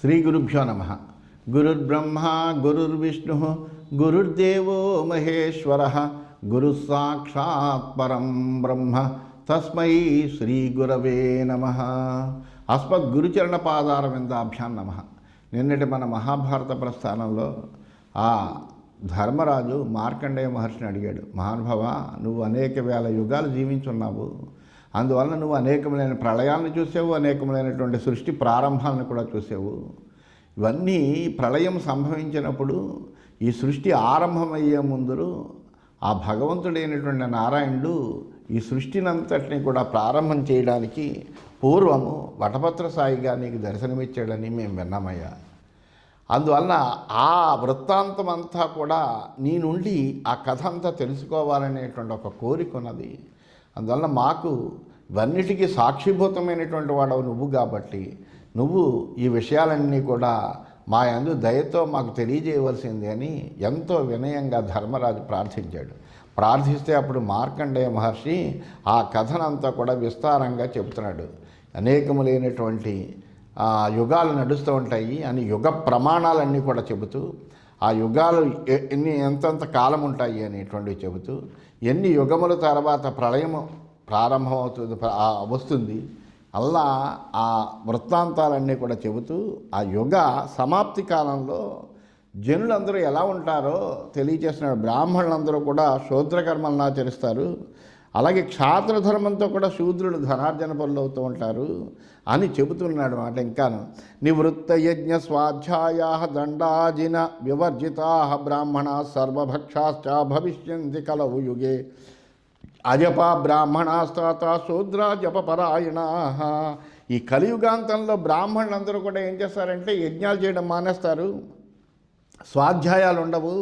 శ్రీ గురుభ్యో నమ. గురుర్బ్రహ్మ గురుర్విష్ణు గురుర్దేవో మహేశ్వర. గురు సాక్షాత్ పరం బ్రహ్మ. తస్మై శ్రీ గురవే నమ. అస్మద్ గురుచరణ పాదార విందాభ్యాం నమ. నిన్నటి మన మహాభారత ప్రస్థానంలో ఆ ధర్మరాజు మార్కండేయ మహర్షిని అడిగాడు మహానుభవ నువ్వు అనేక వేల యుగాలు జీవించున్నావు. అందువలన నువ్వు అనేకములైన ప్రళయాలను చూసావు అనేకములైనటువంటి సృష్టి ప్రారంభాలను కూడా చూసావు. ఇవన్నీ ప్రళయం సంభవించినప్పుడు ఈ సృష్టి ఆరంభమయ్యే ముందు ఆ భగవంతుడైనటువంటి నారాయణుడు ఈ సృష్టినంతటిని కూడా ప్రారంభం చేయడానికి పూర్వము వటపత్ర సాయిగా నీకు దర్శనమిచ్చాడని మేము విన్నామయ్యా. అందువలన ఆ వృత్తాంతం అంతా కూడా నీ నుండి ఆ కథ అంతా తెలుసుకోవాలనేటువంటి ఒక కోరిక ఉన్నది. అందువలన మాకు ఇవన్నిటికీ సాక్షిభూతమైనటువంటి వాడవు నువ్వు కాబట్టి నువ్వు ఈ విషయాలన్నీ కూడా మా యందు దయతో మాకు తెలియజేయవలసింది అని ఎంతో వినయంగా ధర్మరాజు ప్రార్థించాడు. ప్రార్థిస్తే అప్పుడు మార్కండేయ మహర్షి ఆ కథనంతా కూడా విస్తారంగా చెబుతున్నాడు. అనేకములైనటువంటి ఆ యుగాలు నడుస్తూ ఉంటాయి అని యుగ ప్రమాణాలన్నీ కూడా చెబుతూ ఆ యుగాలు ఎన్ని ఎంతంత కాలం ఉంటాయి అనేటువంటివి చెబుతూ ఎన్ని యుగముల తర్వాత ప్రళయము ప్రారంభమవుతుంది వస్తుంది. అలా ఆ వృత్తాంతాలన్నీ కూడా చెబుతూ ఆ యుగ సమాప్తి కాలంలో జనులందరూ ఎలా ఉంటారో తెలియచేస్తున్నాడు బ్రాహ్మణులందరూ కూడా శూద్రకర్మలను ఆచరిస్తారు. అలాగే క్షాత్రధర్మంతో కూడా శూద్రులు ధనార్జన పనులు అవుతూ ఉంటారు అని చెబుతున్నాడు మాట ఇంకాను. నివృత్త యజ్ఞ స్వాధ్యాయ దండాజిన వివర్జితా బ్రాహ్మణ సర్వభక్షాశ్చ భవిష్యంతి కలవు యుగే. అజప బ్రాహ్మణాస్తాత శూద్ర జపపరాయణ ఈ కలియుగాంతంలో బ్రాహ్మణులందరూ కూడా ఏం చేస్తారంటే యజ్ఞాలు చేయడం మానేస్తారు. స్వాధ్యాయాలు ఉండవు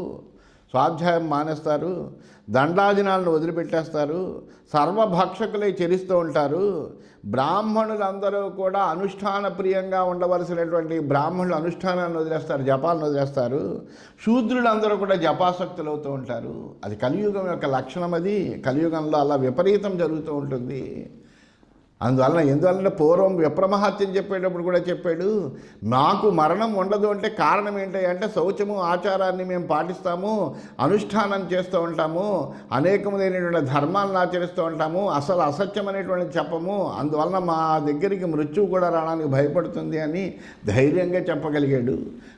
స్వాధ్యాయం మానేస్తారు. దండాదినాలను వదిలిపెట్టేస్తారు. సర్వభక్షకులై చెరిస్తూ ఉంటారు. బ్రాహ్మణులందరూ కూడా అనుష్ఠాన ప్రియంగా ఉండవలసినటువంటి బ్రాహ్మణులు అనుష్ఠానాన్ని వదిలేస్తారు జపాలను వదిలేస్తారు. శూద్రులందరూ కూడా జపాసక్తులు అవుతూ ఉంటారు. అది కలియుగం యొక్క లక్షణం అది కలియుగంలో అలా విపరీతం జరుగుతూ ఉంటుంది. అందువలన ఎందువలన పూర్వం విప్రమహత్యం చెప్పేటప్పుడు కూడా చెప్పాడు నాకు మరణం ఉండదు అంటే కారణం ఏంటి అంటే శౌచము ఆచారాన్ని మేము పాటిస్తాము అనుష్ఠానం చేస్తూ ఉంటాము అనేకములైనటువంటి ధర్మాలను ఆచరిస్తూ ఉంటాము అసలు అసత్యం అనేటువంటి చెప్పము అందువలన మా దగ్గరికి మృత్యువు కూడా రావడానికి భయపడుతుంది అని ధైర్యంగా చెప్పగలిగాడు.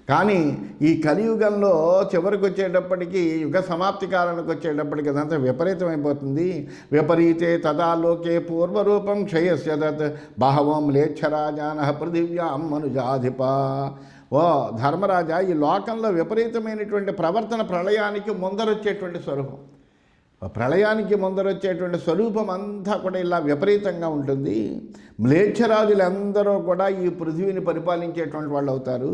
కానీ ఈ కలియుగంలో చివరికి వచ్చేటప్పటికి యుగ సమాప్తి కాలానికి వచ్చేటప్పటికి అదంతా విపరీతమైపోతుంది. విపరీతే తదా లోకే పూర్వరూపం క్షయస్య దత్ బహవం లేచ్ఛరాజాన పృథివ్యాం మనుజాధిప. ఓ ధర్మరాజా ఈ లోకంలో విపరీతమైనటువంటి ప్రవర్తన ప్రళయానికి ముందరొచ్చేటువంటి స్వరూపం. ప్రళయానికి ముందరొచ్చేటువంటి స్వరూపం అంతా కూడా ఇలా విపరీతంగా ఉంటుంది. మ్లేచ్ఛరాజులందరూ కూడా ఈ పృథివీని పరిపాలించేటువంటి వాళ్ళు అవుతారు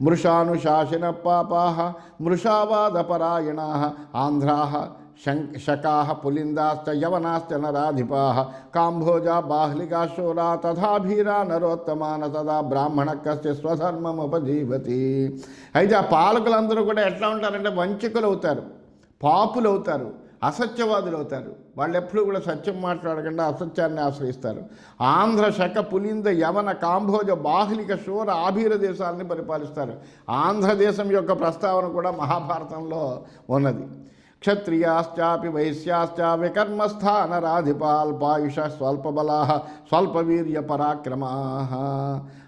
మృషానుశాసన పాపాహ మృషావాదపరాయణా ఆంధ్రాహ శం శకాహ పులిందాశ్చ యవనాశ్చ నరాధిపా కాంభోజా బాహ్లికా శూరా తథాభీరా నరోత్తమాన తదా బ్రాహ్మణ కస్య స్వధర్మం ఉపజీవతి అయితే ఆ పాలకులందరూ కూడా ఎట్లా ఉంటారంటే వంచకులు అవుతారు పాపులు అవుతారు అసత్యవాదులు అవుతారు వాళ్ళు ఎప్పుడూ కూడా సత్యం మాట్లాడకుండా అసత్యాన్ని ఆశ్రయిస్తారు. ఆంధ్ర శక పులింద యవన కాంభోజ బాహ్లిక శూర ఆభీర దేశాలని పరిపాలిస్తారు. ఆంధ్రదేశం యొక్క ప్రస్తావన కూడా మహాభారతంలో ఉన్నది. క్షత్రియాశ్చాపి వైశ్యాశ్చ వికర్మస్థానరాధిపాల్పాయుష స్వల్పబలా స్వల్పవీర్య పరాక్రమా.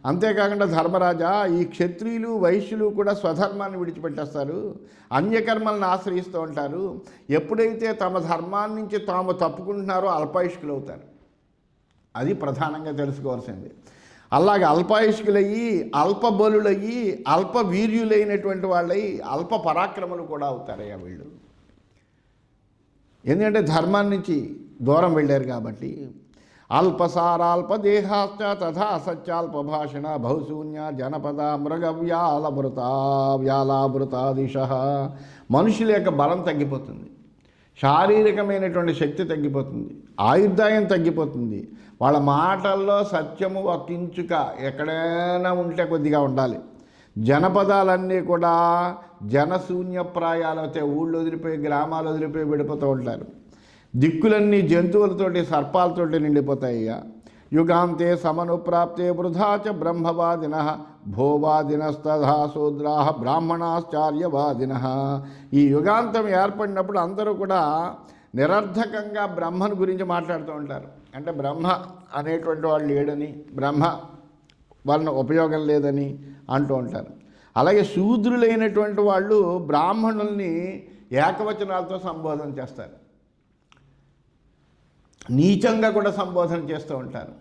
అంతేకాకుండా ధర్మరాజా ఈ క్షత్రియులు వైశ్యులు కూడా స్వధర్మాన్ని విడిచిపెట్టేస్తారు. అన్యకర్మలను ఆశ్రయిస్తూ ఉంటారు. ఎప్పుడైతే తమ ధర్మాన్ని నుంచి తాము తప్పుకుంటున్నారో అల్పాయుష్కులు అవుతారు అది ప్రధానంగా తెలుసుకోవాల్సింది. అలాగే అల్పాయుష్కులయ్యి అల్ప బలులయ్యి అల్ప వీర్యులైనటువంటి వాళ్ళై అల్ప పరాక్రమలు కూడా అవుతారయ్యా వీళ్ళు. ఎందుకంటే ధర్మాన్ని నుంచి దూరం వెళ్ళారు కాబట్టి. అల్పసారాల్ప దేహాశ్చ తథా అసత్యాల్ప భాషణ బహుశూన్య జనపద మృగవ్యాలమృత వ్యాలామృతాదిశ. మనుషుల యొక్క బలం తగ్గిపోతుంది. శారీరకమైనటువంటి శక్తి తగ్గిపోతుంది. ఆయుర్దాయం తగ్గిపోతుంది. వాళ్ళ మాటల్లో సత్యము ఒక ఎక్కడైనా ఉంటే కొద్దిగా ఉండాలి. జనపదాలన్నీ కూడా జనశూన్యప్రాయాలతో ఊళ్ళు ఊళ్ళో వదిలిపోయి గ్రామాలు వదిలిపోయి విడిపోతూ ఉంటారు. దిక్కులన్నీ జంతువులతోటి సర్పాలతోటి నిండిపోతాయ్యా యుగాంతే సమనుప్రాప్తే వృధా చ బ్రహ్మవాదిన భోవాదినస్తథా శూద్రా బ్రాహ్మణాశ్చార్యవాదిన. ఈ యుగాంతం ఏర్పడినప్పుడు అందరూ కూడా నిరర్ధకంగా బ్రహ్మను గురించి మాట్లాడుతూ ఉంటారు. అంటే బ్రహ్మ అనేటువంటి వాళ్ళు లేడని బ్రహ్మ వాళ్ళని ఉపయోగం లేదని అంటూ ఉంటారు. అలాగే శూద్రులైనటువంటి వాళ్ళు బ్రాహ్మణుల్ని ఏకవచనాలతో సంబోధన చేస్తారు. నీచంగా కూడా సంబోధన చేస్తూ ఉంటారు.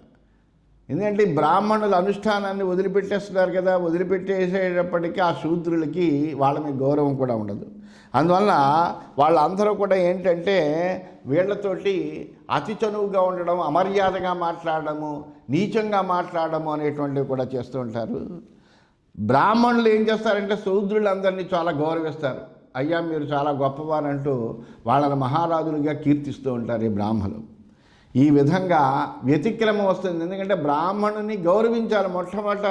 ఎందుకంటే బ్రాహ్మణుల అనుష్ఠానాన్ని వదిలిపెట్టేస్తున్నారు కదా వదిలిపెట్టేసేటప్పటికీ ఆ శూద్రులకి వాళ్ళ మీద గౌరవం కూడా ఉండదు. అందువల్ల వాళ్ళందరూ కూడా ఏంటంటే వీళ్ళతోటి అతి చనువుగా ఉండడం అమర్యాదగా మాట్లాడడము నీచంగా మాట్లాడము అనేటువంటివి కూడా చేస్తూ ఉంటారు. బ్రాహ్మణులు ఏం చేస్తారంటే శూద్రులందరినీ చాలా గౌరవిస్తారు. అయ్యా మీరు చాలా గొప్పవారంటూ వాళ్ళని మహారాజులుగా కీర్తిస్తూ ఉంటారు ఈ బ్రాహ్మణులు ఈ విధంగా వ్యతిక్రమం వస్తుంది. ఎందుకంటే బ్రాహ్మణుని గౌరవించాలి మొట్టమొదట.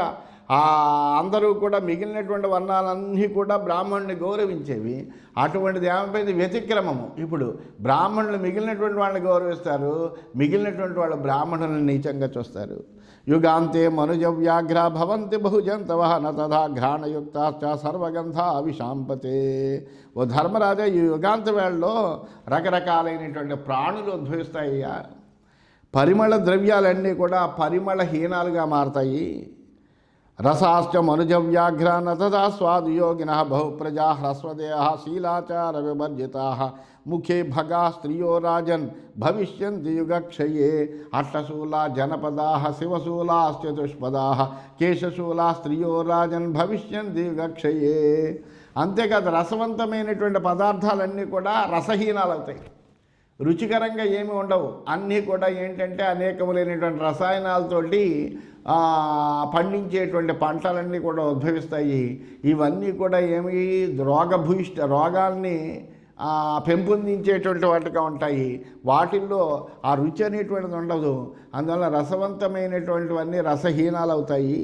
అందరూ కూడా మిగిలినటువంటి వర్ణాలన్నీ కూడా బ్రాహ్మణుని గౌరవించేవి. అటువంటిది ఏమైపోయింది? వ్యతిక్రమము. ఇప్పుడు బ్రాహ్మణులు మిగిలినటువంటి వాళ్ళని గౌరవిస్తారు మిగిలినటువంటి వాళ్ళు బ్రాహ్మణులను నీచంగా చూస్తారు. యుగాంతే మనుజ వ్యాఘ్ర భవంతి బహుజంతవ నతథా ఘ్రాణయుక్త సర్వగంధ అవిశాంపతే. ఓ ధర్మరాజా ఈ యుగాంత వేళలో రకరకాలైనటువంటి ప్రాణులు ఉద్భవిస్తాయ్యా పరిమళ ద్రవ్యాలన్నీ కూడా పరిమళహీనాలుగా మారతాయి. రసాశ్చ మనుజవ్యాఘ్రాన తదా స్వాదుయోగిన బహుప్రజా హ్రస్వదేయ శీలాచార వివర్జితా ముఖే భగా స్త్రియో రాజన్ భవిష్యంతి యుగక్షయే అట్టశూలా జనపదా శివశూలాశ్చతుష్పదా కేశశూలా స్త్రియో రాజన్ భవిష్యంతి యుగక్షయే. అంతేకాదు రసవంతమైనటువంటి పదార్థాలన్నీ కూడా రసహీనాలు అవుతాయి రుచికరంగా ఏమి ఉండవు. అన్నీ కూడా ఏంటంటే అనేకములైనటువంటి రసాయనాలతోటి పండించేటువంటి పంటలన్నీ కూడా ఉద్భవిస్తాయి. ఇవన్నీ కూడా ఏమి రోగభూయిష్ట రోగాల్ని పెంపొందించేటువంటి వాటిగా ఉంటాయి. వాటిల్లో ఆ రుచి అనేటువంటిది ఉండదు. అందువల్ల రసవంతమైనటువంటివన్నీ రసహీనాలు అవుతాయి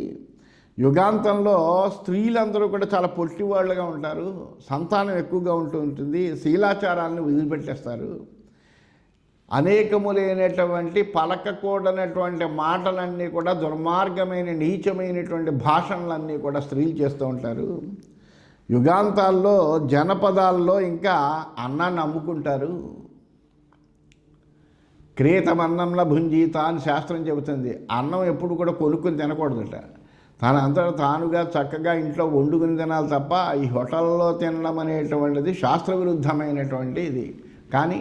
యుగాంతంలో స్త్రీలందరూ కూడా చాలా పొట్టివాళ్ళుగా ఉంటారు. సంతానం ఎక్కువగా ఉంటూ ఉంటుంది. శీలాచారాలను వదిలిపెట్టేస్తారు. అనేకములైనటువంటి పలకకూడనటువంటి మాటలన్నీ కూడా దుర్మార్గమైన నీచమైనటువంటి భాషణలన్నీ కూడా స్త్రీలు చేస్తూ ఉంటారు. యుగాంతాల్లో జనపదాల్లో ఇంకా అన్నాన్ని అమ్ముకుంటారు. క్రేతమన్నంలో భుంజీత అని శాస్త్రం చెబుతుంది. అన్నం ఎప్పుడు కూడా కొనుక్కుని తినకూడదట. తన అంతటా తానుగా చక్కగా ఇంట్లో వండుకుని తినాలి తప్ప ఈ హోటల్లో తినడం అనేటువంటిది శాస్త్ర విరుద్ధమైనటువంటి ఇది. కానీ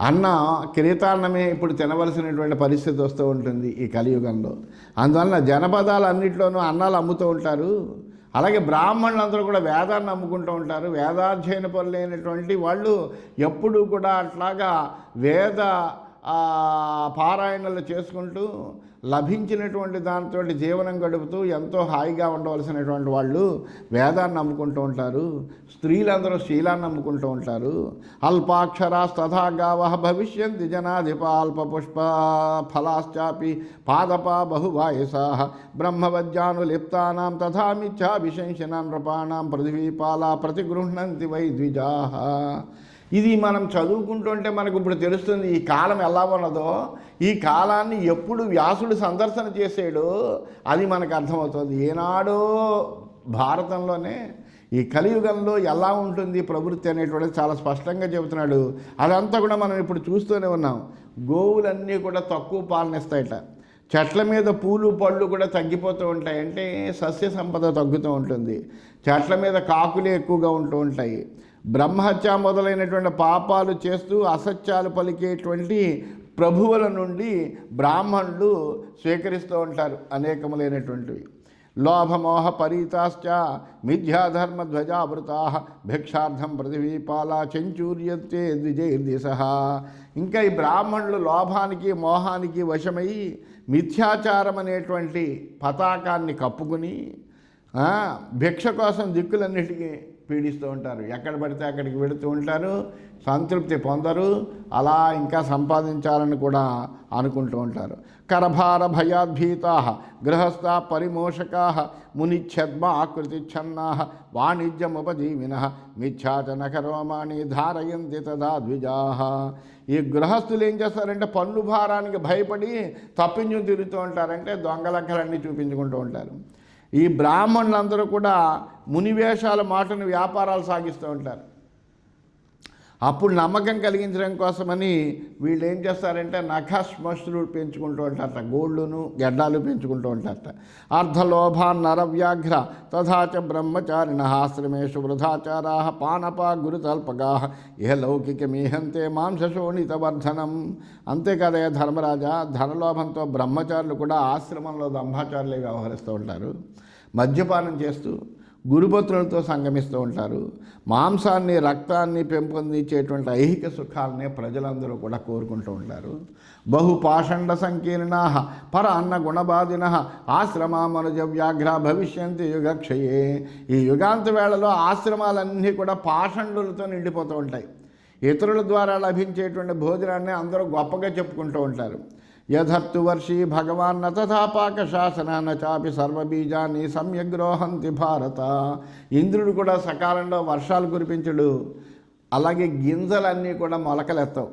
అన్న క్రీతాన్నమే ఇప్పుడు తినవలసినటువంటి పరిస్థితి వస్తూ ఉంటుంది ఈ కలియుగంలో. అందువలన జనపదాలు అన్నింటిలోనూ అన్నాలు అమ్ముతూ ఉంటారు. అలాగే బ్రాహ్మణులందరూ కూడా వేదాన్ని నమ్ముకుంటూ ఉంటారు. వేదాధ్యయన పనులైనటువంటి వాళ్ళు ఎప్పుడూ కూడా అట్లాగా వేద పారాయణలు చేసుకుంటూ లభించినటువంటి దానితో జీవనం గడుపుతూ ఎంతో హాయిగా ఉండవలసినటువంటి వాళ్ళు వేదాన్ని నమ్ముకుంటూ ఉంటారు. స్త్రీలందరూ శీలాన్ని నమ్ముకుంటూ ఉంటారు. అల్పాక్షరాస్తథాగావ భవిష్యంతి జనాధిప అల్ప పుష్ప ఫలాశ్చాపి పాదప బహువాయసా బ్రహ్మవజ్జానులిప్తానాం తథా మిథ్యాభిశంసనాం నృపాణం పృథివీపాల ప్రతిగృహ్ణంతి వై ద్విజా ఇది మనం చదువుకుంటుంటే మనకు ఇప్పుడు తెలుస్తుంది ఈ కాలం ఎలా ఉన్నదో ఈ కాలాన్ని ఎప్పుడు వ్యాసుడు సందర్శన చేసాడో అది మనకు అర్థమవుతుంది. ఏనాడో భారతంలోనే ఈ కలియుగంలో ఎలా ఉంటుంది ప్రవృత్తి అనేటువంటిది చాలా స్పష్టంగా చెబుతున్నాడు. అదంతా కూడా మనం ఇప్పుడు చూస్తూనే ఉన్నాం. గోవులన్నీ కూడా తక్కువ పాలనిస్తాయట. చెట్ల మీద పూలు పళ్ళు కూడా తగ్గిపోతూ ఉంటాయి. అంటే సస్య సంపద తగ్గుతూ ఉంటుంది. చెట్ల మీద కాకులే ఎక్కువగా ఉంటూ ఉంటాయి. బ్రహ్మహత్య మొదలైనటువంటి పాపాలు చేస్తూ అసత్యాలు పలికేటువంటి ప్రభువుల నుండి బ్రాహ్మణులు స్వీకరిస్తూ ఉంటారు అనేకములైనటువంటివి. లోభమోహ పరీతాశ్చ మిథ్యాధర్మ ధ్వజావృతా భిక్షార్థం పృథివీపాలా చెంచూర్యత్తే ద్విజైర్దిశ. ఇంకా ఈ బ్రాహ్మణులు లోభానికి మోహానికి వశమై మిథ్యాచారం అనేటువంటి పతాకాన్ని కప్పుకుని భిక్ష కోసం దిక్కులన్నిటికీ పీడిస్తూ ఉంటారు. ఎక్కడ పడితే అక్కడికి వెళుతూ ఉంటారు సంతృప్తి పొందరు అలా ఇంకా సంపాదించాలని కూడా అనుకుంటూ ఉంటారు. కరభార భయాద్భీతా గృహస్థ పరిమోషకా మునిచ్ఛద్మ ఆకృతి ఛన్నా వాణిజ్యముపజీవిన మిథ్యాచన కరోమాణి ధారయంతి తదా ద్విజా. ఈ గృహస్థులు ఏం చేస్తారంటే పన్ను భారానికి భయపడి తప్పించుకుని తిరుగుతూ ఉంటారంటే దొంగలక్కలన్నీ చూపించుకుంటూ ఉంటారు. ఈ బ్రాహ్మణులందరూ కూడా మునివేషాల మాటను వ్యాపారాలు సాగిస్తూ ఉంటారు. అప్పుడు నమ్మకం కలిగించడం కోసమని వీళ్ళు ఏం చేస్తారంటే నఖశ్మశ్రులు పెంచుకుంటూ ఉంటారట గోళ్ళును గడ్డాలు పెంచుకుంటూ ఉంటారట. అర్ధలోభా నరవ్యాఘ్ర తథాచ బ్రహ్మచారిణ ఆశ్రమేషు వృధాచారా పానపా గురుతల్పగా ఏ లౌకికమీహంతే మాంసశోణితవర్ధనం. అంతేకాదయ్య ధర్మరాజా ధనలోభంతో బ్రహ్మచారులు కూడా ఆశ్రమంలో దంభాచారులే వ్యవహరిస్తూ ఉంటారు. మద్యపానం చేస్తూ గురుపత్రులతో సంగమిస్తూ ఉంటారు. మాంసాన్ని రక్తాన్ని పెంపొందించేటువంటి ఐహిక సుఖాలనే ప్రజలందరూ కూడా కోరుకుంటూ ఉంటారు. బహు పాషండ సంకీర్ణా పర అన్న గుణబాధిన ఆశ్రమామనుజ వ్యాఘ్ర భవిష్యంతి యుగక్షయే. ఈ యుగాంత వేళలో ఆశ్రమాలన్నీ కూడా పాషండులతో నిండిపోతూ ఉంటాయి. ఇతరుల ద్వారా లభించేటువంటి భోజనాన్ని అందరూ గొప్పగా చెప్పుకుంటూ ఉంటారు. యథర్తు వర్షీ భగవాన్ నతాపాక శాసనాన చాపి సర్వబీజాన్ని సమ్యగ్రోహంతి భారత. ఇంద్రుడు కూడా సకాలంలో వర్షాలు కురిపించడు. అలాగే గింజలన్నీ కూడా మొలకలెత్తవు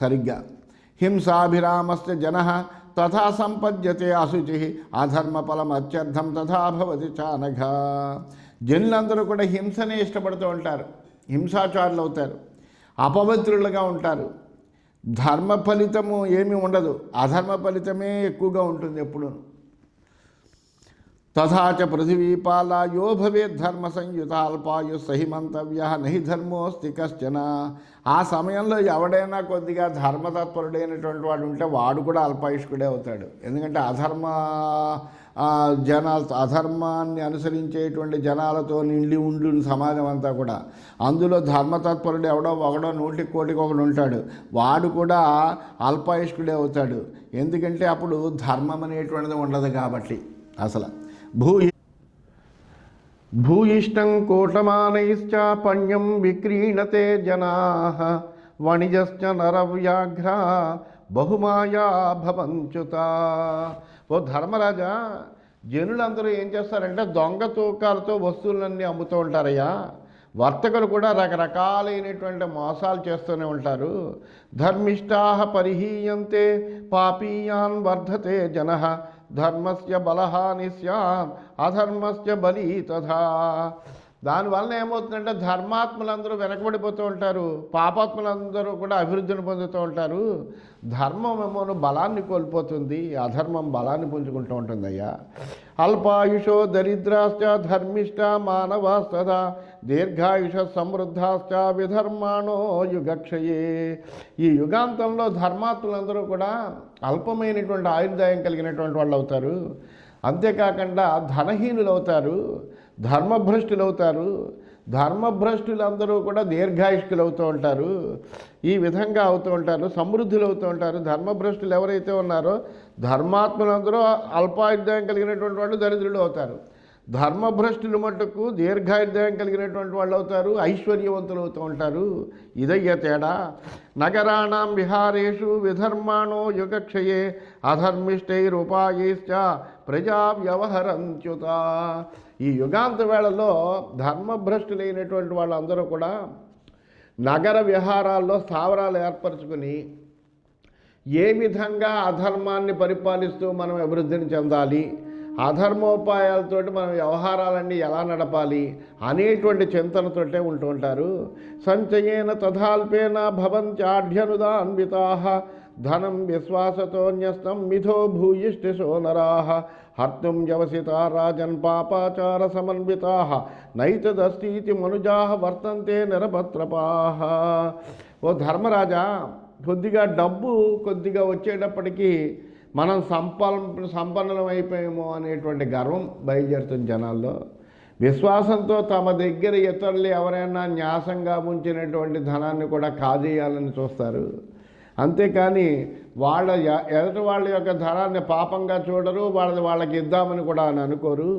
సరిగ్గా. హింసాభిరామస్య జన తథా సంపద్యతే అశుచి అధర్మఫలం అత్యర్థం తథా భవతి చానఘ. జనులందరూ కూడా హింసనే ఇష్టపడుతూ ఉంటారు హింసాచారులు అవుతారు అపవిత్రులుగా ఉంటారు. ధర్మ ఫలితము ఏమీ ఉండదు. అధర్మ ఫలితమే ఎక్కువగా ఉంటుంది ఎప్పుడు తథాచ పృథివీపాల యో భవేత్ ధర్మ సంయుత అల్పాయు సహిమంతవ్య నహి ధర్మోస్తి కశ్చన. ఆ సమయంలో ఎవడైనా కొద్దిగా ధర్మతత్పరుడైనటువంటి వాడు ఉంటే వాడు కూడా అల్పాయుష్కుడే అవుతాడు. ఎందుకంటే అధర్మ ఆ, జనాలతో అధర్మాన్ని అనుసరించేటువంటి జనాలతో నిండి ఉండు సమాజం అంతా కూడా. అందులో ధర్మతత్పరుడు ఎవడో ఒకడో నూటికి కోటికి ఒకడు ఉంటాడు. వాడు కూడా అల్పాయుష్కుడే అవుతాడు. ఎందుకంటే అప్పుడు ధర్మం అనేటువంటిది ఉండదు కాబట్టి అసలు. భూ భూయిష్టం కోటమానైశ్చ పణ్యం విక్రీణతే జనా వణిజశ్చ నరవ్యాఘ్ర బహుమాయా భవంచుత ఓ ధర్మరాజా జనులందరూ ఏం చేస్తారంటే దొంగ తూకాలతో వస్తువులన్నీ అమ్ముతూ ఉంటారయ్యా. వర్తకులు కూడా రకరకాలైనటువంటి మోసాలు చేస్తూనే ఉంటారు. ధర్మిష్టా పరిహీయంతే పాపీయాన్ వర్ధతే జన ధర్మస్య బలహాని స్యాన్ అధర్మస్య బలి తథా. దానివల్ల ఏమవుతుందంటే ధర్మాత్ములందరూ వెనకబడిపోతూ ఉంటారు పాపాత్మలందరూ కూడా అభివృద్ధిని పొందుతూ ఉంటారు. ధర్మం ఏమోను బలాన్ని కోల్పోతుంది అధర్మం బలాన్ని పుంజుకుంటూ ఉంటుంది అయ్యా అల్పాయుషో దరిద్రాశ్చ ధర్మిష్ట మానవాస్తదా దీర్ఘాయుష సమృద్ధాశ్చ విధర్మాణో యుగక్షయే. ఈ యుగాంతంలో ధర్మాత్ములందరూ కూడా అల్పమైనటువంటి ఆయుర్దాయం కలిగినటువంటి వాళ్ళు అవుతారు అంతేకాకుండా ధనహీనులు అవుతారు ధర్మభ్రష్టులు అవుతారు ధర్మభ్రష్టులందరూ కూడా దీర్ఘాయుష్కులు అవుతూ ఉంటారు. ఈ విధంగా అవుతూ ఉంటారు. సమృద్ధులు అవుతూ ఉంటారు. ధర్మభ్రష్టులు ఎవరైతే ఉన్నారో ధర్మాత్ములందరూ అల్పాయుర్దాయం కలిగినటువంటి వాళ్ళు దరిద్రులు అవుతారు ధర్మభ్రష్టులు మట్టుకు దీర్ఘాయుర్దాయం కలిగినటువంటి వాళ్ళు అవుతారు ఐశ్వర్యవంతులు అవుతూ ఉంటారు. ఇదయ్య తేడా. నగరాణం విహారేషు విధర్మాణో యుగక్షయే అధర్మిష్టైరుపాయైశ్చ ప్రజా వ్యవహరంత్యుత ఈ యుగాంత వేళలో ధర్మభ్రష్టులైనటువంటి వాళ్ళందరూ కూడా నగర విహారాల్లో స్థావరాలు ఏర్పరచుకుని ఏ విధంగా అధర్మాన్ని పరిపాలిస్తూ మనం అభివృద్ధిని చెందాలి అధర్మోపాయాలతోటి మనం వ్యవహారాలన్నీ ఎలా నడపాలి అనేటువంటి చింతనతోటే ఉంటూ ఉంటారు. సంచయేన తథాల్పేన భవంత్యాఢ్యనుదాన్వితా ధనం విశ్వాసతోన్యస్తం మిథో భూయిష్టిశో నరా హర్తుం వ్యవసితా రాజన్ పాపాచార సమన్వితా నైతదస్తీతి మనుజా వర్తంతే నిరభద్రపాహ ఓ ధర్మరాజా కొద్దిగా డబ్బు కొద్దిగా వచ్చేటప్పటికీ మనం సంపల్ సంపన్నులం అనేటువంటి గర్వం బయలుదేరుతుంది జనాల్లో. విశ్వాసంతో తమ దగ్గర ఇతరులు ఎవరైనా న్యాసంగా ఉంచినటువంటి ధనాన్ని కూడా కాజేయాలని చూస్తారు. అంతేకాని వాళ్ళ ఎ- ఎదుటి వాళ్ళ యొక్క ధనాన్ని పాపంగా చూడరు వాళ్ళది వాళ్ళకి ఇద్దామని కూడా అని అనుకోరు.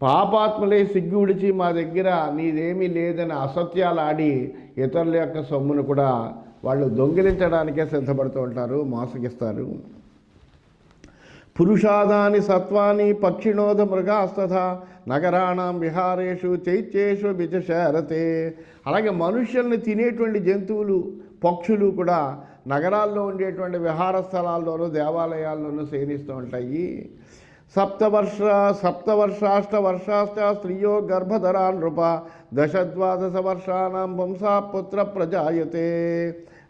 పాపాత్మలే సిగ్గు విడిచి మా దగ్గర నీదేమీ లేదని అసత్యాలు ఆడి ఇతరుల యొక్క సొమ్మును కూడా వాళ్ళు దొంగిలించడానికే సిద్ధపడుతూ ఉంటారు మోసగిస్తారు. పురుషాదాని సత్వాని పక్షిణోద మృగాస్తథ నగరాణం విహారేషు చైత్యేషు బిజశారతే అలాగే మనుష్యుల్ని తినేటువంటి జంతువులు పక్షులు కూడా నగరాల్లో ఉండేటువంటి విహార స్థలాల్లోనూ దేవాలయాల్లోనూ సేవిస్తూ ఉంటాయి. సప్తవర్ష సప్తవర్షాష్ట వర్షాష్ట స్త్రియో గర్భధరా నృప దశద్వాదశ వర్షాణం వంశా పుత్ర ప్రజాయతే.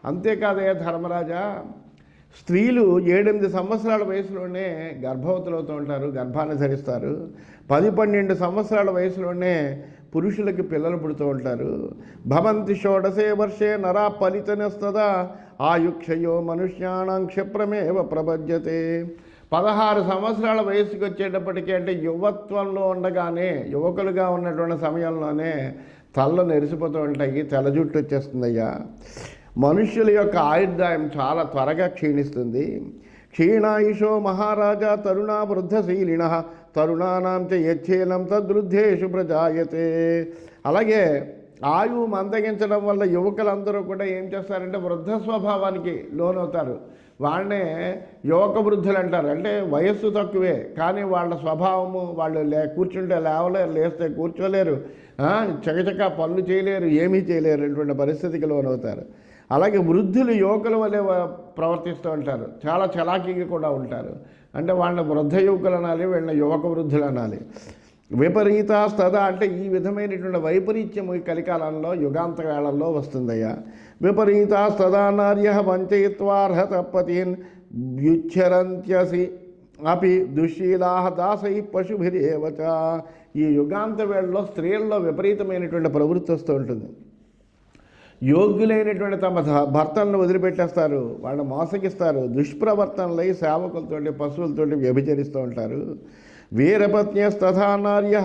అంతేకాదే ధర్మరాజా స్త్రీలు ఏడెనిమిది సంవత్సరాల వయసులోనే గర్భవతులవుతూ ఉంటారు గర్భాన్ని ధరిస్తారు. పది పన్నెండు సంవత్సరాల వయసులోనే పురుషులకి పిల్లలు పుడుతూ ఉంటారు. భవంతి షోడసే వర్షే నరా ఫలితనస్తదా ఆయుక్షయో మనుష్యాణం క్షిప్రమేవ ప్రబధ్యతే. పదహారు సంవత్సరాల వయసుకి వచ్చేటప్పటికీ అంటే యువత్వంలో ఉండగానే యువకులుగా ఉన్నటువంటి సమయంలోనే తల్ల నెరిసిపోతూ ఉంటాయి తెల జుట్టు వచ్చేస్తుందయ్యా. మనుష్యుల యొక్క ఆయుర్దాయం చాలా త్వరగా క్షీణిస్తుంది. క్షీణాయుషో మహారాజా తరుణా వృద్ధశీలిన తరుణానాం చ యచ్ఛేలం తద్వృద్ధేషు ప్రజాయతే. అలాగే ఆయువు మందగించడం వల్ల యువకులందరూ కూడా ఏం చేస్తారంటే వృద్ధ స్వభావానికి లోనవుతారు. వాళ్ళనే యువక వృద్ధులు అంటారు. అంటే వయస్సు తక్కువే కానీ వాళ్ళ స్వభావము వాళ్ళు లే కూర్చుంటే లేవలేరు లేస్తే కూర్చోలేరు. చకచక పనులు చేయలేరు ఏమీ చేయలేరు అటువంటి పరిస్థితికి లోనవుతారు. అలాగే వృద్ధులు యువకుల వలె ప్రవర్తిస్తూ ఉంటారు. చాలా చలాకీగా కూడా ఉంటారు. అంటే వాళ్ళ వృద్ధ యువకులు అనాలి వీళ్ళ యువక వృద్ధులు అనాలి. విపరీతాస్తదా అంటే ఈ విధమైనటువంటి వైపరీత్యము ఈ కలికాలంలో యుగాంత వేళల్లో వస్తుందయ్యా. విపరీతాస్తదా నార్య వంచయిత్వార్హత పతీన్ వ్యుచ్చరంత్యసి అపి దుశ్శీలా దాసై పశుభిరేవచ. ఈ యుగాంత వేళలో స్త్రీల్లో విపరీతమైనటువంటి ప్రవృత్తి వస్తూ ఉంటుంది. యోగ్యులైనటువంటి తమ భర్తలను వదిలిపెట్టేస్తారు. వాళ్ళని మోసగిస్తారు. దుష్ప్రవర్తనలై సేవకులతోటి పశువులతోటి వ్యభిచరిస్తూ ఉంటారు. వీరపత్న్యస్తథా నార్య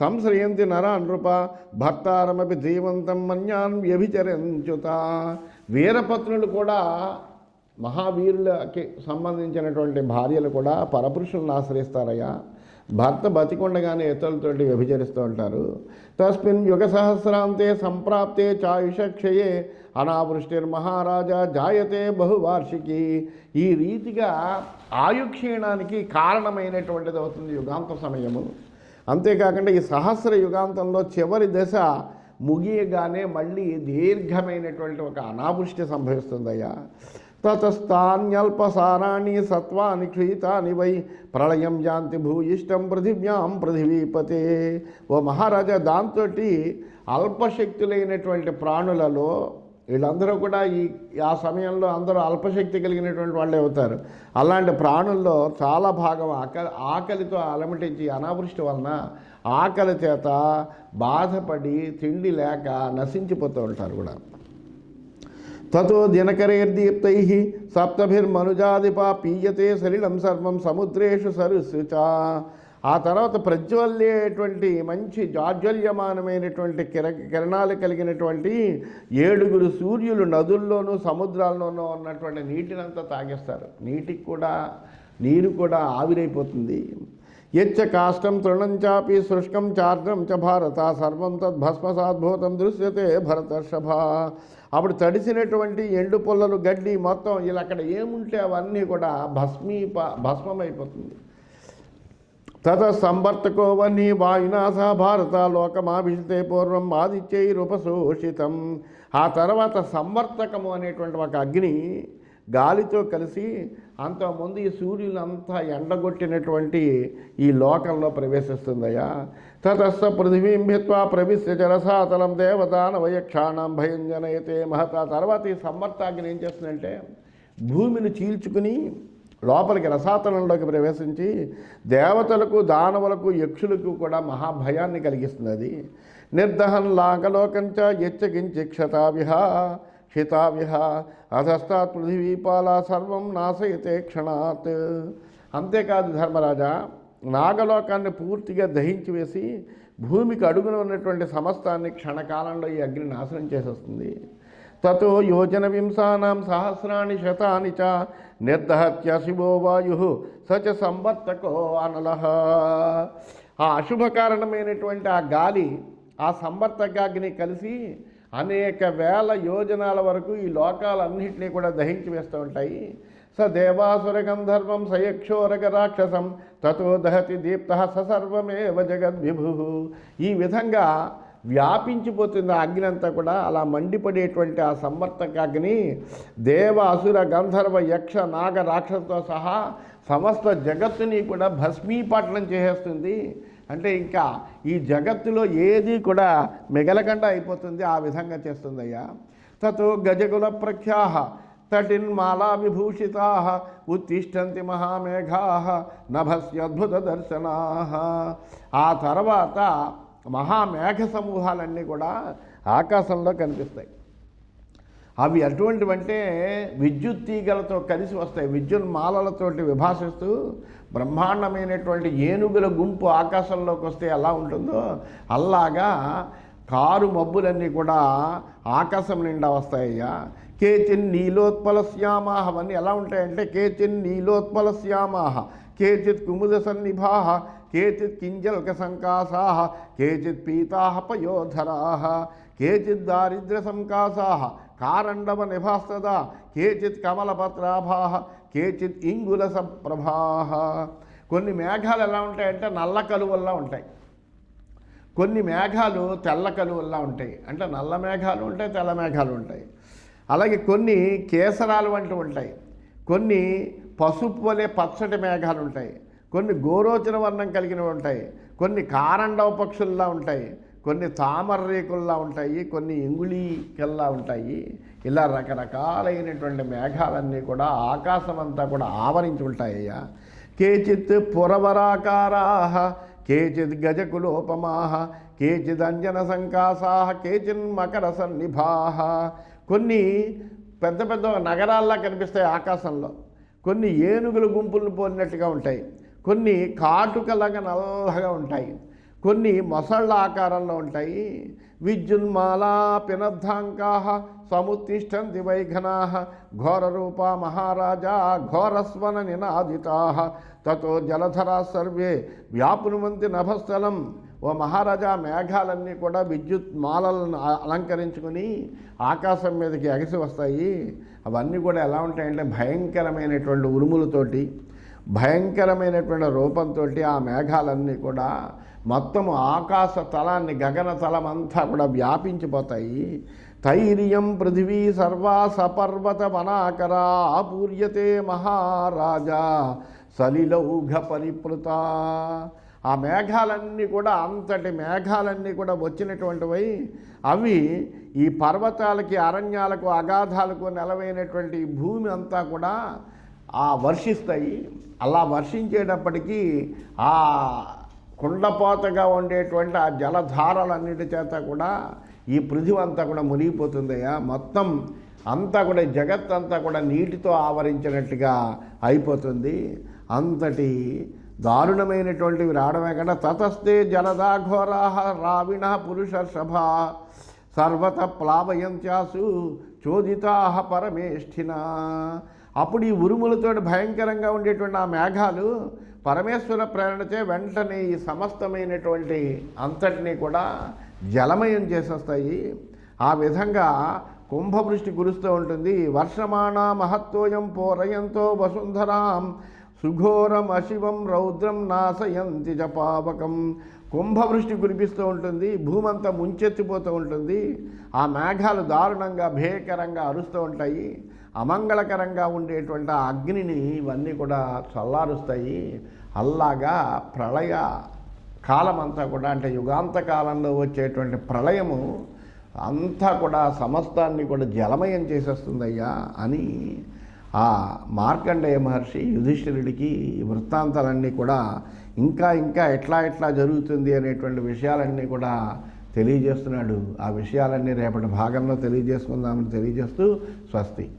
సంశ్రయంతి నరా నృప భర్తారమపి జీవంతం మన్యాన్ వ్యభిచరించుత వీరపత్నులు కూడా మహావీరులకి సంబంధించినటువంటి భార్యలు కూడా పరపురుషులను ఆశ్రయిస్తారయ్యా. భర్త బతికొండగానే ఇతరులతోటి వ్యభిచరిస్తూ ఉంటారు. తస్మిన్ యుగ సహస్రాంతే సంప్రాప్తే చాయుషక్షయే అనావృష్టిర్మహారాజా జాయతే బహువార్షికి. ఈ రీతిగా ఆయుక్షీణానికి కారణమైనటువంటిది అవుతుంది యుగాంత సమయము. అంతేకాకుండా ఈ సహస్ర యుగాంతంలో చివరి దశ ముగియగానే మళ్ళీ దీర్ఘమైనటువంటి ఒక అనావృష్టి సంభవిస్తుందయ్యా. తతస్థాన్యల్పసారాణి సత్వాని క్షీతాని వై ప్రళయం జాంతి భూయిష్టం పృథివ్యాం పృథివీపతే ఓ మహారాజా దాంతో అల్పశక్తులైనటువంటి ప్రాణులలో వీళ్ళందరూ కూడా ఈ ఆ సమయంలో అందరూ అల్పశక్తి కలిగినటువంటి వాళ్ళే అవుతారు. అలాంటి ప్రాణుల్లో చాలా భాగం ఆకలి ఆకలితో అలమటించి అనావృష్టి వలన ఆకలి చేత బాధపడి తిండి లేక నశించిపోతూ ఉంటారు కూడా. తతో దినకరేర్దీప్తై సప్తభిర్మనుజాదిపా పీయతే సలిలం సర్వం సముద్రేషు సరుసుచ ఆ తర్వాత ప్రజ్వల్లేటువంటి మంచి జాజ్వల్యమానమైనటువంటి కిర కిరణాలు కలిగినటువంటి ఏడుగురు సూర్యులు నదుల్లోనూ సముద్రాల్లోనూ ఉన్నటువంటి నీటినంతా తాగేస్తారు. నీటికి కూడా నీరు కూడా ఆవిరైపోతుంది. యచ్చ కాష్టం తృణం చాపి శుష్కం చార్జం చ భారత సర్వం తద్భస్మసాద్భూతం దృశ్యతే భరతర్షభ. అప్పుడు తడిసినటువంటి ఎండు పొల్లలు గడ్డి మొత్తం ఇలా అక్కడ ఏముంటే అవన్నీ కూడా భస్మీప భస్మమైపోతుంది. తత సంవర్తకో వన్నీ భారత లోకమాభిషితే పూర్వం ఆదిత్యైరుపశోషితం ఆ తర్వాత సంవర్తకము అనేటువంటి ఒక అగ్ని గాలితో కలిసి అంతకుముందు ఈ సూర్యులంతా ఎండగొట్టినటువంటి ఈ లోకంలో ప్రవేశిస్తుందయ్యా. తతస్థ ప్రతిబింబిత్వ భిత్వా ప్రవిశ్య జలసాతలం దేవదానవయక్షాణం భయం జనయతే మహత. తర్వాత ఈ సమర్థాగ్ని ఏం చేస్తుందంటే భూమిని చీల్చుకుని లోపలికి రసాతలంలోకి ప్రవేశించి దేవతలకు దానవులకు యక్షులకు కూడా మహాభయాన్ని కలిగిస్తుంది అది నిర్దహన్ లాకలోకంచ యచ్చకించి క్షతావిహ క్షితావిహ అధస్తాత్ పృథివీపాల సర్వం నాశయతే క్షణాత్. అంతేకాదు ధర్మరాజా నాగలోకాన్ని పూర్తిగా దహించి వేసి భూమికి అడుగున ఉన్నటువంటి సమస్తాన్ని క్షణకాలంలో ఈ అగ్ని నాశనం చేసేస్తుంది. తతో యోజన వింసానాం సహస్రాణి శతాని చ నిర్దహత్య శివో వాయు సచ సంవర్తకో అనల. ఆ అశుభ కారణమైనటువంటి ఆ గాలి ఆ సంవర్తకాగ్ని కలిసి అనేక వేల యోజనాల వరకు ఈ లోకాలన్నింటినీ కూడా దహించి వేస్తూ ఉంటాయి. స దేవాసుర గంధర్వం సయక్షోరగ రాక్షసం తతో దహతి దీప్త ససర్వమేవ జగద్విభు. ఈ విధంగా వ్యాపించిపోతుంది ఆ అగ్ని అంతా కూడా అలా మండిపడేటువంటి ఆ సంవర్తకాగ్ని దేవ అసుర గంధర్వ యక్ష నాగ రాక్షసతో సహా సమస్త జగత్తుని కూడా భస్మీపట్నం చేసేస్తుంది. అంటే ఇంకా ఈ జగత్తులో ఏది కూడా మిగలకుండా అయిపోతుంది ఆ విధంగా చేస్తుందయ్యా. తతో గజకుల ప్రఖ్యాహ తటిన్మాలా విభూషితా ఉత్తిష్టంతి మహామేఘా నభస్యద్భుత దర్శనా ఆ తర్వాత మహామేఘ సమూహాలన్నీ కూడా ఆకాశంలో కనిపిస్తాయి. అవి అటువంటివంటే విద్యుత్ తీగలతో కలిసి వస్తాయి. విద్యుత్ మాలలతోటి విభాసిస్తూ బ్రహ్మాండమైనటువంటి ఏనుగుల గుంపు ఆకాశంలోకి వస్తే ఎలా ఉంటుందో అలాగా కారు మబ్బులన్నీ కూడా ఆకాశం నిండా వస్తాయ్యా. కేచిన్ నీలోత్పల శ్యామాహ అవన్నీ ఎలా ఉంటాయంటే కేచిన్ నీలోత్పల శ్యామాహ కేచిత్ కుముద సన్నిభాహ కేచిత్ కింజల్క సంకాసాహ కేచిత్ పీతా పయోధరాహ కేచిత్ దారిద్ర్య సంకాసా కారండవ నిభాస్తదా కేచిత్ కమలపత్రాభాహ కేచిత్ ఇంగుల ప్రభాహ కొన్ని మేఘాలు ఎలా ఉంటాయంటే నల్ల కలువల్లా ఉంటాయి. కొన్ని మేఘాలు తెల్ల కలువల్లా ఉంటాయి. అంటే నల్ల మేఘాలు ఉంటాయి తెల్ల మేఘాలు ఉంటాయి. అలాగే కొన్ని కేసరాలు వంటివి ఉంటాయి. కొన్ని పసుపు వలె పచ్చటి మేఘాలు ఉంటాయి. కొన్ని గోరోచన వర్ణం కలిగినవి ఉంటాయి. కొన్ని కారండవ పక్షుల్లా ఉంటాయి. కొన్ని తామర రేకుల్లా ఉంటాయి కొన్ని ఇంగుళీకెల్లా ఉంటాయి. ఇలా రకరకాలైనటువంటి మేఘాలన్నీ కూడా ఆకాశం అంతా కూడా ఆవరించి ఉంటాయ్యా. కేచిత్ పురవరాకారా కేచిద్ గజకులోపమా కేచిద్ అంజన సంకాసా కేచిన్ మకర సన్నిభా కొన్ని పెద్ద పెద్ద నగరాల్లా కనిపిస్తాయి ఆకాశంలో. కొన్ని ఏనుగుల గుంపులను పోలినట్టుగా ఉంటాయి. కొన్ని కాటుకలాగా నల్లగా ఉంటాయి. కొన్ని మొసళ్ళ ఆకారంలో ఉంటాయి. విద్యున్మాలా పినద్ధాంకా సముత్తిష్టంతి వైఘనా ఘోరరూపా మహారాజా ఘోరస్వన నినాదితా తతో జలధరా సర్వే వ్యాపునుమంతి నభస్థలం. ఓ మహారాజా మేఘాలన్నీ కూడా విద్యుత్ మాలలను అలంకరించుకొని ఆకాశం మీదకి ఎగసి వస్తాయి. అవన్నీ కూడా ఎలా ఉంటాయంటే భయంకరమైనటువంటి ఉరుములతోటి భయంకరమైనటువంటి రూపంతో ఆ మేఘాలన్నీ కూడా మొత్తం ఆకాశ తలాన్ని గగన తలం అంతా కూడా వ్యాపించిపోతాయి. తైర్యం పృథివీ సర్వా సపర్వత వనాకరా ఆపూర్యతే మహారాజా సలిలౌఘ పరిపృత. ఆ మేఘాలన్నీ కూడా అంతటి మేఘాలన్నీ కూడా వచ్చినటువంటివి అవి ఈ పర్వతాలకి అరణ్యాలకు అగాధాలకు నెలవైనటువంటి భూమి అంతా కూడా ఆ వర్షిస్తాయి. అలా వర్షించేటప్పటికీ ఆ కుండపోతగా ఉండేటువంటి ఆ జలధారలన్నిటి చేత కూడా ఈ పృథివీ అంతా కూడా మునిగిపోతుందయ్యా. మొత్తం అంతా కూడా జగత్తంతా జగత్ అంతా కూడా నీటితో ఆవరించినట్టుగా అయిపోతుంది. అంతటి దారుణమైనటువంటివి రావడమే కన్నా తతస్తే జలదాఘోరా రావిణ పురుష సభ సర్వత ప్లావయంత్యాసు చోదితా పరమేష్ఠిన. అప్పుడు ఈ ఉరుములతో భయంకరంగా ఉండేటువంటి ఆ మేఘాలు పరమేశ్వర ప్రేరణచే వెంటనే ఈ సమస్తమైనటువంటి అంతటినీ కూడా జలమయం చేసేస్తాయి. ఆ విధంగా కుంభవృష్టి కురుస్తూ ఉంటుంది. వర్షమాణ మహత్వయం పోరయంతో వసుంధరాం సుఘోరం అశివం రౌద్రం నాశయంతి జపావకం కుంభవృష్టి కురిపిస్తూ ఉంటుంది. భూమంతా ముంచెత్తిపోతూ ఉంటుంది. ఆ మేఘాలు దారుణంగా భేకరంగా అరుస్తూ ఉంటాయి. అమంగళకరంగా ఉండేటువంటి ఆ అగ్నిని ఇవన్నీ కూడా చల్లారుస్తాయి. అల్లాగా ప్రళయ కాలం అంతా కూడా అంటే యుగాంత కాలంలో వచ్చేటువంటి ప్రళయము అంతా కూడా సమస్తాన్ని కూడా జలమయం చేసేస్తుందయ్యా అని ఆ మార్కండేయ మహర్షి యుధిష్ఠిరుడికి వృత్తాంతాలన్నీ కూడా ఇంకా ఇంకా ఎట్లా ఎట్లా జరుగుతుంది అనేటువంటి విషయాలన్నీ కూడా తెలియజేస్తున్నాడు. ఆ విషయాలన్నీ రేపటి భాగంలో తెలియజేసుకుందామని తెలియజేస్తూ స్వస్తి.